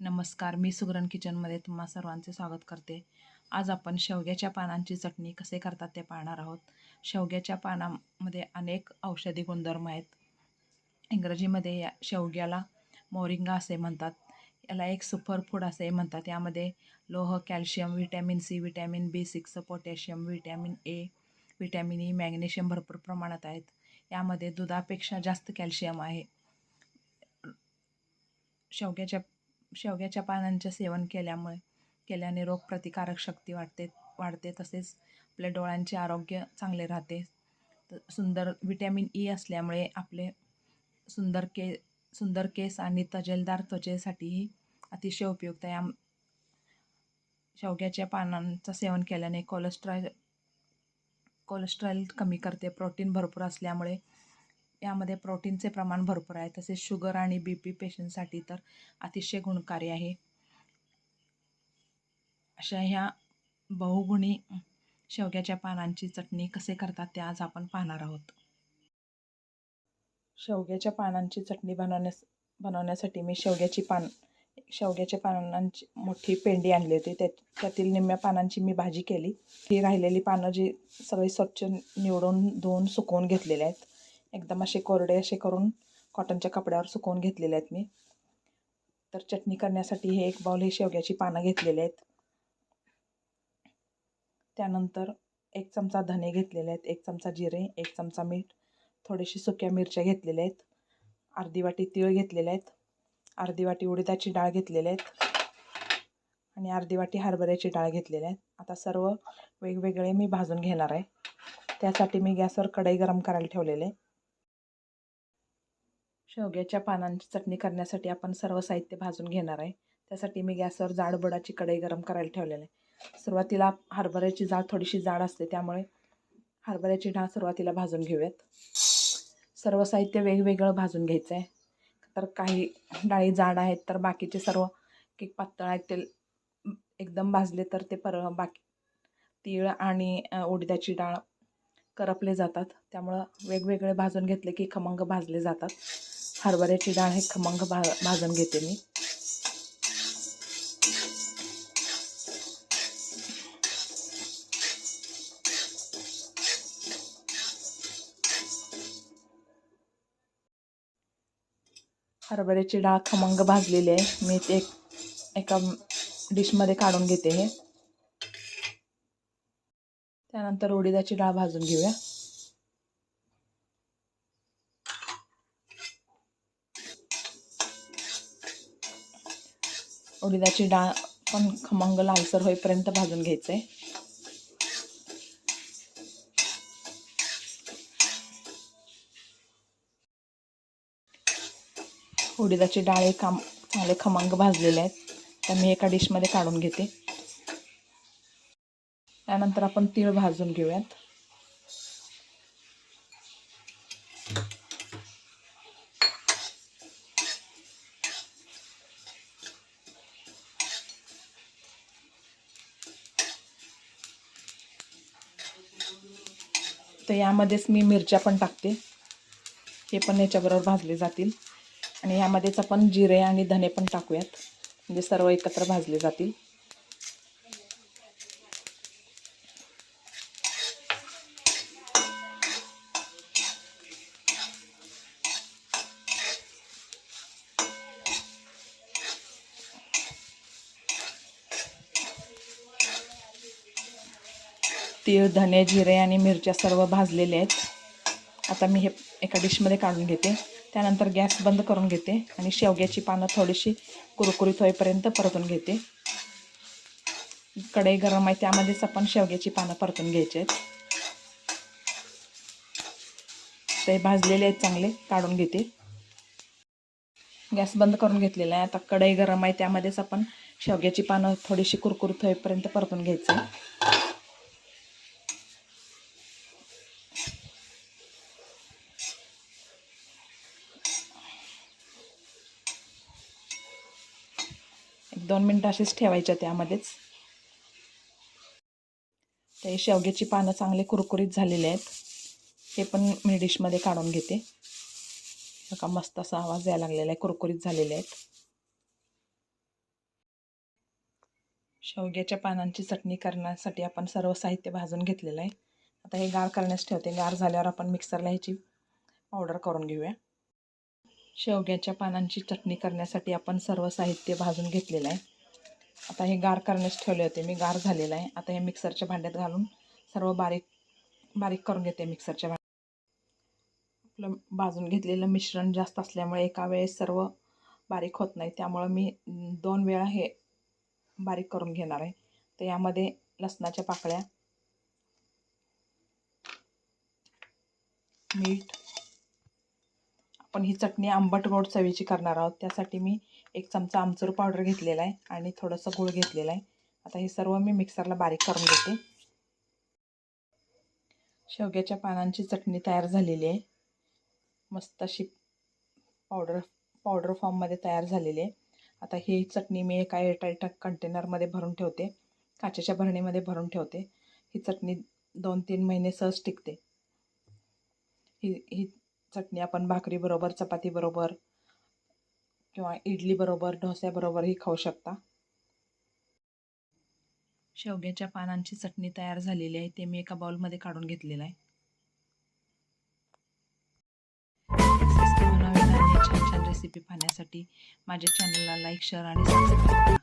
नमस्कार मी सुगरण किचनमध्ये तुम्हा सर्वांचे स्वागत करते. आज आपण शेवग्याच्या पानांची चटणी कसे करतात ते पाहणार आहोत. शेवग्याच्या पानामध्ये अनेक औषधी गुणधर्म आहेत. इंग्रजीमध्ये या शेवग्याला मोरिंगा असे म्हणतात. याला एक सुपर फूड असे म्हणतात. यामध्ये लोह calcium vitamin C vitamin B six potassium vitamin A vitamin E magnesium भरपूर प्रमाणात आहेत. यामध्ये दुधापेक्षा जास्त कॅल्शियम आहे. शेवग्याच्या शेवग्याच्या पानांचे सेवन केल्यामुळे केल्याने रोगप्रतिकारक शक्ती वाढते वाढते तसेच आपल्या डोळ्यांचे आरोग्य चांगले राहते. त सुंदर विटॅमिन ई असल्यामुळे आपले सुंदर के सुंदर केस आणि तजेलदार त्वचेसाठीही अतिशय उपयुक्त या शेवग्याच्या पानांचं सेवन केल्याने कोलेस्ट्रॉल कोलेस्ट्रॉल कमी करते प्रोटीन भरपूर असल्यामुळे यामध्ये प्रोटीनचे प्रमाण भरपूर आहे. तसेच शुगर आणि बी पी पेशंटसाठी तर अतिशय गुणकारी आहे. अशा ह्या बहुगुणी शेवग्याच्या पानांची चटणी कसे करतात ते आज आपण पाहणार आहोत. शेवग्याच्या पानांची चटणी बनवण्यास बनवण्यासाठी मी शेवग्याची पान शेवग्याच्या पानांची मोठी पेंडी आणली होती. त्या त्यातील निम्म्या पानांची मी भाजी केली. ही राहिलेली पानं जी सगळी स्वच्छ निवडून धुवून सुकवून घेतलेले आहेत. एकदम असे कोरडे असे करून कॉटनच्या कपड्यावर सुकवून घेतलेले आहेत मी. तर चटणी करण्यासाठी हे एक बाऊल हे शेवग्याची पानं घेतलेली आहेत. त्यानंतर एक चमचा धने घेतलेले आहेत एक चमचा जिरे एक चमचा मीठ थोडीशी सुक्या मिरच्या घेतलेल्या आहेत. अर्धी वाटी तीळ घेतलेले आहेत अर्धी वाटी उडीदाची डाळ घेतलेली आहेत आणि अर्धी वाटी हरभऱ्याची डाळ घेतलेली आहेत. आता सर्व वेगवेगळे मी भाजून घेणार आहे. त्यासाठी मी गॅसवर कढई गरम करायला ठेवलेले शेवग्याच्या पानांची चटणी करण्यासाठी आपण सर्व साहित्य भाजून घेणार आहे. त्यासाठी मी गॅसवर जाडबडाची कढई गरम करायला ठेवलेली आहे. सुरुवातीला हरभऱ्याची जाळ थोडीशी जाड असते त्यामुळे हरभऱ्याची डाळ सुरुवातीला भाजून घेऊयात. सर्व साहित्य वेगवेगळं भाजून घ्यायचं आहे तर काही डाळी जाड आहेत तर बाकीचे सर्व केक पातळ आहेत ते एकदम भाजले तर ते पर बाकी तीळ आणि उडद्याची डाळ करपले जातात. त्यामुळं वेगवेगळे भाजून घेतले की खमंग भाजले जातात. हरभऱ्याची डाळ हे खमंग भा भाजून घेते मी. हरभऱ्याची डाळ खमंग भाजलेली आहे. मी ते एका डिशमध्ये काढून घेते हे. त्यानंतर उडीदाची डाळ भाजून घेऊया. उडीदाची डाळ पण खमंग लालसर होईपर्यंत भाजून घ्यायचं. आहे उडीदाची डाळे काम चांगले खमंग भाजलेले आहेत. त्या मी एका डिशमध्ये काढून घेते. त्यानंतर आपण तीळ भाजून घेऊयात. तर यामध्येच मी मिरच्या पण टाकते. हे पण याच्याबरोबर भाजले जातील. आणि यामध्येच आपण जिरे आणि धने पण टाकूयात. म्हणजे सर्व एकत्र भाजले जातील. तीळ धने जिरे आणि मिरच्या सर्व भाजलेले आहेत. आता मी हे एका डिशमध्ये काढून घेते. त्यानंतर गॅस बंद करून घेते आणि शेवग्याची पानं थोडीशी कुरकुरीत होईपर्यंत परतून घेते. कढई गरम आहे त्यामध्येच आपण शेवग्याची पानं परतून घ्यायचे आहेत. ते भाजलेले आहेत चांगले काढून घेते. गॅस बंद करून घेतलेला आहे. आता कढई गरम आहे त्यामध्येच आपण शेवग्याची पानं थोडीशी कुरकुरीत होईपर्यंत परतून घ्यायचं. एक दोन मिनटं असेच ठेवायच्या त्यामध्येच. ते शेवग्याची पानं चांगले कुरकुरीत झालेले आहेत. हे पण मी डिशमध्ये काढून घेते. बघा मस्त असा आवाज यायला लागलेला आहे. कुरकुरीत झालेले आहेत. शेवग्याच्या पानांची चटणी करण्यासाठी आपण सर्व साहित्य भाजून घेतलेलं आहे. आता हे गार करण्यास ठेवते. गार झाल्यावर आपण मिक्सरला ह्याची पावडर करून घेऊया. शेवग्याच्या पानांची चटणी करण्यासाठी आपण सर्व साहित्य भाजून घेतलेलं आहे. आता हे गार करण्यास ठेवले होते. मी गार झालेलं आहे. आता हे मिक्सरच्या भांड्यात घालून सर्व बारीक बारीक करून घेते मिक्सरच्या भांड्यात. आपलं भाजून घेतलेलं मिश्रण जास्त असल्यामुळे एका वेळेस सर्व बारीक होत नाही. त्यामुळं मी दोन वेळा हे बारीक करून घेणार आहे. तर यामध्ये लसणाच्या पाकळ्या मीठ आपण ही चटणी आंबट गोड चवीची करणार आहोत. त्यासाठी मी एक चमचा आमचूर पावडर घेतलेला आहे आणि थोडंसं गूळ घेतलेला आहे. आता हे सर्व मी मिक्सरला बारीक करून घेते. शेवग्याच्या पानांची चटणी तयार झालेली आहे. मस्त अशी पावडर पावडर फॉर्ममध्ये तयार झालेली आहे. आता ही चटणी मी एका एअरटाईट कंटेनरमध्ये भरून ठेवते. काचेच्या भरणीमध्ये भरून ठेवते. ही चटणी दोन तीन महिने सहज टिकते. ही ही चटणी आपण भाकरीबरोबर चपातीबरोबर किंवा इडलीबरोबर डोस्याबरोबरही खाऊ शकता. शेवग्याच्या पानांची चटणी तयार झालेली आहे ते मी एका बाउलमध्ये काढून घेतलेलं आहे. छान छान रेसिपी पाहण्यासाठी माझ्या चॅनलला लाईक शेअर आणि सबस्क्राईब करा.